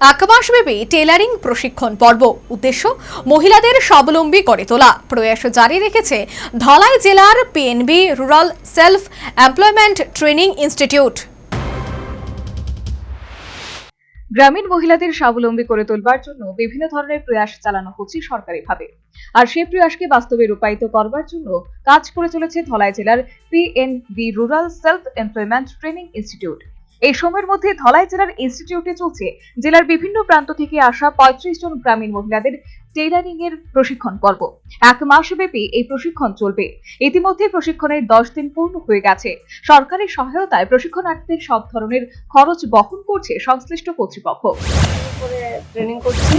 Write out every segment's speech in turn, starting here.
এক মাসব্যাপী টেলারিং প্রশিক্ষণ পর্ব। উদ্দেশ্য, মহিলাদের স্বাবলম্বী করে তোলা। প্রয়াস জারি রেখেছে ধলাই জেলার PNB rural self employment training institute গ্রামীণ মহিলাদের স্বাবলম্বী করে তোলবার জন্য বিভিন্ন ধরনের প্রয়াস চালানো হচ্ছে সরকারিভাবে। আর সেই প্রয়াসকে বাস্তবে রূপায়িত করবার জন্য কাজ করে চলেছে ধলাই জেলার PNB rural self employment training institute এই সময়ের মধ্যে ধলাই জেলার ইনস্টিটিউটে চলছে। জেলার বিভিন্ন প্রান্ত থেকে আসা পঁয়ত্রিশ জন গ্রামীণ মহিলাদের টেইলারিং এর প্রশিক্ষণ পর্ব। এক মাস ব্যাপী এই প্রশিক্ষণ চলবে। ইতিমধ্যে প্রশিক্ষণের দশ দিন পূর্ণ হয়ে গেছে। সরকারের সহায়তায় প্রশিক্ষণার্থীদের সব ধরনের খরচ বহন করছে সংশ্লিষ্ট কর্তৃপক্ষ। ট্রেনিং করছি।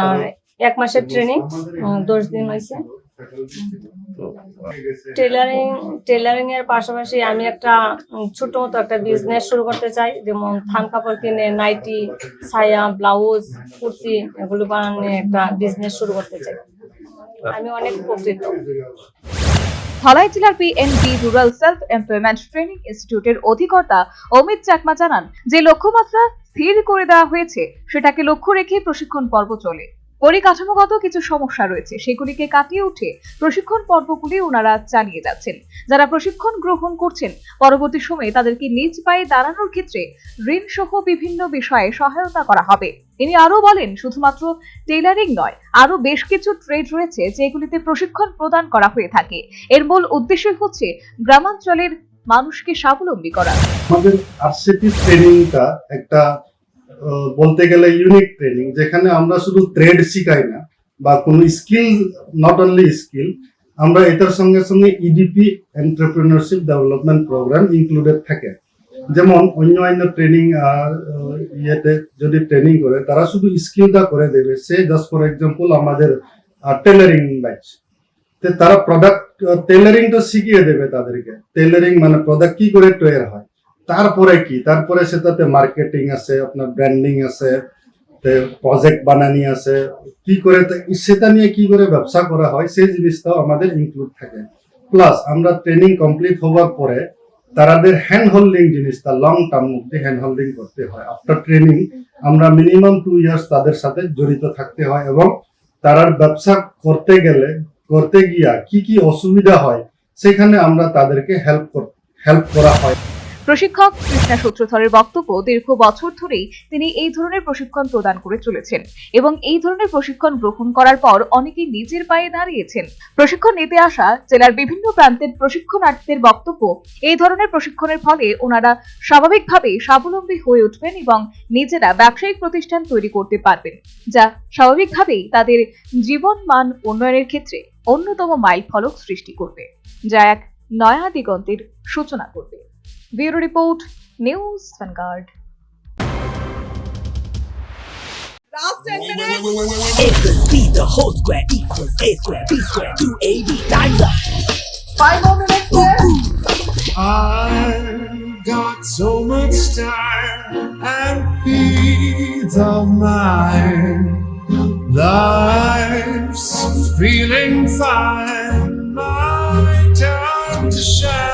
আর এক মাসের ট্রেনিং দশ দিন হয়েছে। টেলারিং টেলারিং এর পাশাপাশি আমি একটা ছোট মতো একটা বিজনেস শুরু করতে চাই যেমন থান কাপড় কিনে নাইটি ছায়া ব্লাউজ কুর্তি এগুলো বানানো একটা বিজনেস শুরু করতে চাই। আমি অনেক উপকৃত। ধলাই জেলার PNB rural self employment training ইনস্টিটিউটের অধিকর্তা অমিত চাকমা জানান যে লক্ষ্যমাত্রা স্থির করে দেওয়া হয়েছে সেটাকে লক্ষ্য রেখে প্রশিক্ষণ পর্ব চলে। পরিকাঠামোগত কিছু সমস্যা রয়েছে, সেগুলিকে কাটিয়ে উঠে প্রশিক্ষণ পর্বগুলি ওনারা চালিয়ে যাচ্ছেন। যারা প্রশিক্ষণ গ্রহণ করছেন, পরবর্তী সময়ে তাদেরকে নিজ পায়ে দাঁড়ানোর ক্ষেত্রে ঋণ সহ বিভিন্ন বিষয়ে সহায়তা করা হবে। তিনি আরও বলেন, শুধুমাত্র টেইলারিং নয় আরও বেশ কিছু ট্রেড রয়েছে যেগুলিতে প্রশিক্ষণ প্রদান করা হয়ে থাকে। এর মূল উদ্দেশ্য হচ্ছে গ্রামাঞ্চলের মানুষকে স্বাবলম্বী করা। আমাদের ট্রেনিংটা একটা বলতে গেলে ইউনিক ট্রেনিং যেখানে আমরা শুধু ট্রেড শিখাই না, বা কোনো স্কিল নট অনলি স্কিল আমরা এটার সঙ্গে সঙ্গে EDP entrepreneurship development programme included থাকে। যেমন অন্য অন্য ট্রেনিং ইয়েতে যদি ট্রেনিং করে, তারা শুধু স্কিলটা করে দেবে। সে জাস্ট ফর এক্সাম্পল আমাদের টেলারিং ব্যাচ তারা প্রোডাক্ট টেলারিং তো শিখিয়ে দেবে তাদেরকে। টেলারিং মানে প্রোডাক্ট কি করে তৈরি হয়? তারপরে কি? তারপরে সেটাতে মার্কেটিং আছে, আপনার ব্র্যান্ডিং আছে প্রজেক্ট বানানি আছে। কি করে সেটা নিয়ে কি করে ব্যবসা করা হয়, সেই জিনিসটাও আমাদের ইনক্লুড থাকে। প্লাস আমরা ট্রেনিং কমপ্লিট হওয়ার পরে তাদের হ্যান্ড হোল্ডিং জিনিসটা লং টার্ম মধ্যে হ্যান্ড হোল্ডিং করতে হয়। আফটার ট্রেনিং আমরা মিনিমাম টু ইয়ার্স তাদের সাথে জড়িত থাকতে হয় এবং তারার ব্যবসা করতে গেলে, করতে গিয়া কি কি অসুবিধা হয়, সেখানে আমরা তাদেরকে হেল্প হেল্প করা হয়। প্রশিক্ষক কৃষ্ণা সূত্রধরের বক্তব্য দীর্ঘ বছর ধরেই তিনি এই ধরনের প্রশিক্ষণ প্রদান করে চলেছেন এবং এই ধরনের প্রশিক্ষণ গ্রহণ করার পর অনেকেই নিজের পায়ে দাঁড়িয়েছেন। প্রশিক্ষণ নিতে আসা জেলার বিভিন্ন প্রান্তের প্রশিক্ষণার্থীদের বক্তব্য এই ধরনের প্রশিক্ষণের ফলে ওনারা স্বাভাবিকভাবে স্বাবলম্বী হয়ে উঠবেন এবং নিজেরা ব্যবসায়িক প্রতিষ্ঠান তৈরি করতে পারবেন, যা স্বাভাবিকভাবেই তাদের জীবন মান উন্নয়নের ক্ষেত্রে অন্যতম মাইল ফলক সৃষ্টি করবে, যা এক নয়া দিগন্তের সূচনা করবে। Bureau Report, News Vanguard. A plus B, the whole square equals A square, B square, 2AB times up. Five more minutes left. I've got so much time and peace of mind. Life's feeling fine, my time to shine.